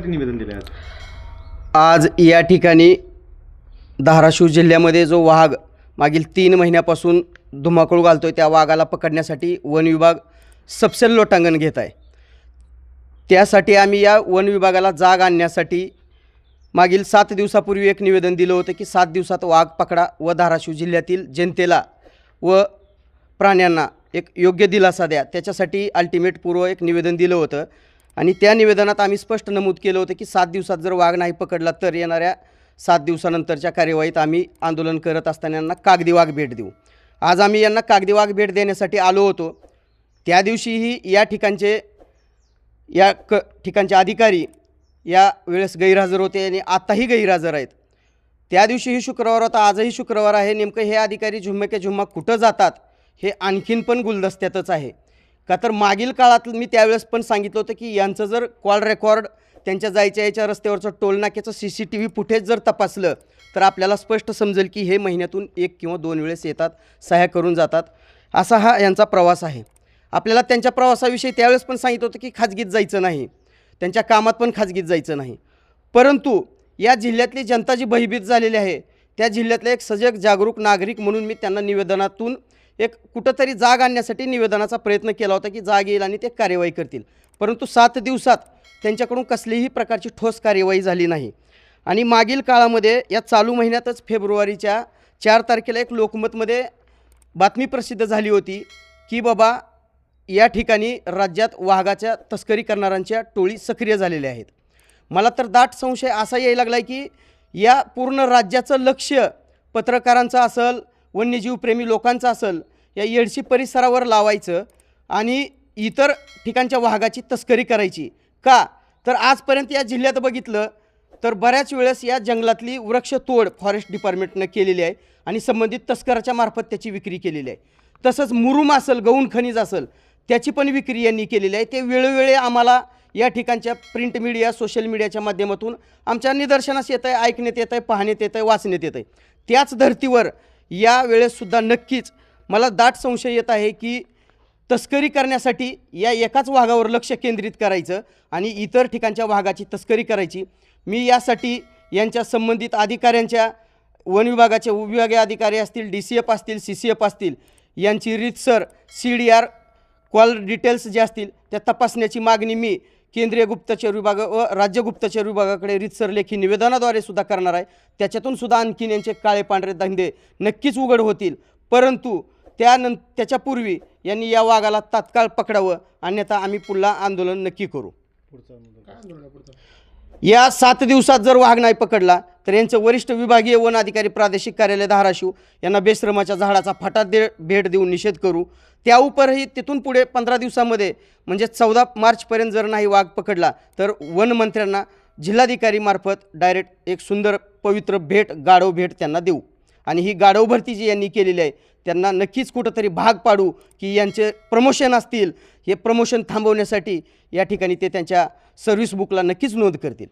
कशासाठी निवेदन दिले आज? आज या ठिकाणी धाराशिव जिल्ह्यामध्ये जो वाघ मागील तीन महिन्यापासून धुमाकूळ घालतो आहे त्या वाघाला पकडण्यासाठी वन विभाग सपसेल लोटांगण घेत आहे. त्यासाठी आम्ही या वन विभागाला जाग आणण्यासाठी मागील सात दिवसापूर्वी एक निवेदन दिलं होतं की सात दिवसात वाघ पकडा व धाराशिव जिल्ह्यातील जनतेला व प्राण्यांना एक योग्य दिलासा द्या. त्याच्यासाठी अल्टिमेट पूर्व एक निवेदन दिलं होतं. आणि त्या निवेदनात आम्ही स्पष्ट नमूद केलं होतं की सात दिवसात जर वाघ नाही पकडला तर येणाऱ्या सात दिवसानंतरच्या कार्यवाहीत आम्ही आंदोलन करत असताना यांना कागदी वाघ भेट देऊ. आज आम्ही यांना कागदी वाघ भेट देण्यासाठी आलो होतो. त्या दिवशीही या ठिकाणचे या क ठिकाणचे अधिकारी या वेळेस गैरहजर होते आणि आताही गैरहजर आहेत. त्या दिवशीही शुक्रवार होता आजही शुक्रवार आहे. नेमकं हे अधिकारी झुम्मे झुम्मा कुठं जातात हे आणखीन पण गुलदस्त्यातच आहे. का तर मागील काळात मी त्यावेळेस पण सांगितलं होतं की यांचं जर कॉल रेकॉर्ड त्यांच्या जायच्या याच्या रस्त्यावरचं टोलनाक्याचं C C T V footage जर तपासलं तर आपल्याला स्पष्ट समजेल की हे महिन्यातून एक किंवा दोन वेळेस येतात सह्या करून जातात. असा हा यांचा प्रवास आहे. आपल्याला त्यांच्या प्रवासाविषयी त्यावेळेस पण सांगितलं होतं की खाजगीत जायचं नाही. त्यांच्या कामात पण खाजगीत जायचं नाही. परंतु या जिल्ह्यातली जनता जी भयभीत झालेली आहे त्या जिल्ह्यातले एक सजग जागरूक नागरिक म्हणून मी त्यांना निवेदनातून एक कुठंतरी जाग आणण्यासाठी निवेदनाचा प्रयत्न केला होता की जाग येईल आणि ते कार्यवाही करतील. परंतु सात दिवसात त्यांच्याकडून कसलीही प्रकारची ठोस कार्यवाही झाली नाही. आणि मागील काळामध्ये या चालू महिन्यातच फेब्रुवारीच्या चार तारखेला एक लोकमतमध्ये बातमी प्रसिद्ध झाली होती की बाबा या ठिकाणी राज्यात वाघाच्या तस्करी करणाऱ्यांच्या टोळी सक्रिय झालेल्या आहेत. मला तर दाट संशय असा यायला लागला आहे की या पूर्ण राज्याचं लक्ष पत्रकारांचं असेल वन्यजीवप्रेमी लोकांचं असेल या येडशी परिसरावर लावायचं आणि इतर ठिकाणच्या वाघाची तस्करी करायची. का? तर आजपर्यंत या जिल्ह्यात बघितलं तर बऱ्याच वेळेस या जंगलातली वृक्षतोड फॉरेस्ट डिपार्टमेंटनं केलेली आहे आणि संबंधित तस्कराच्या मार्फत त्याची विक्री केलेली आहे. तसंच मुरुम असेल गौण खनिज असेल त्याची पण विक्री यांनी केलेली आहे. ते वेळोवेळी आम्हाला या ठिकाणच्या प्रिंट मीडिया सोशल मीडियाच्या माध्यमातून आमच्या निदर्शनास येत आहे ऐकण्यात येत आहे पाहण्यात येत आहे वाचण्यात येत आहे. त्याच धर्तीवर या वेळेससुद्धा नक्कीच मला दाट संशय येत आहे की तस्करी करण्यासाठी या एकाच वाघावर लक्ष केंद्रित करायचं आणि इतर ठिकाणच्या वाघाची तस्करी करायची. मी यासाठी यांच्या संबंधित अधिकाऱ्यांच्या वन विभागाचे विभागीय अधिकारी असतील डी सी एफ असतील सी सी एफ असतील यांची रीतसर C D R call details जे असतील त्या तपासण्याची मागणी मी केंद्रीय गुप्तचर विभाग व राज्य गुप्तचर विभागाकडे रीतसर लेखी निवेदनाद्वारे सुद्धा करणार आहे. त्याच्यातून सुद्धा आणखीन यांचे काळे पांढरे धंदे नक्कीच उघड होतील. परंतु त्यानं त्याच्यापूर्वी यांनी या वाघाला तात्काळ पकडावं अन्यथा आम्ही पुन्हा आंदोलन नक्की करू. या सात दिवसात जर वाघ नाही पकडला तर यांचं वरिष्ठ विभागीय वन अधिकारी प्रादेशिक कार्यालय धाराशिव यांना बेश्रमाच्या झाडाचा फाटा दे भेट देऊन निषेध करू. त्या उपरही तिथून पुढे पंधरा दिवसामध्ये म्हणजे चौदा मार्चपर्यंत जर नाही वाघ पकडला तर वन मंत्र्यांना जिल्हाधिकारीमार्फत डायरेक्ट एक सुंदर पवित्र भेट गाढव भेट त्यांना देऊ. आणि ही गाढव भरती जी यांनी केलेली आहे त्यांना नक्कीच कुठंतरी भाग पाडू की यांचे प्रमोशन असतील हे प्रमोशन थांबवण्यासाठी या ठिकाणी ते त्यांच्या सर्व्हिस बुकला नक्कीच नोंद करतील.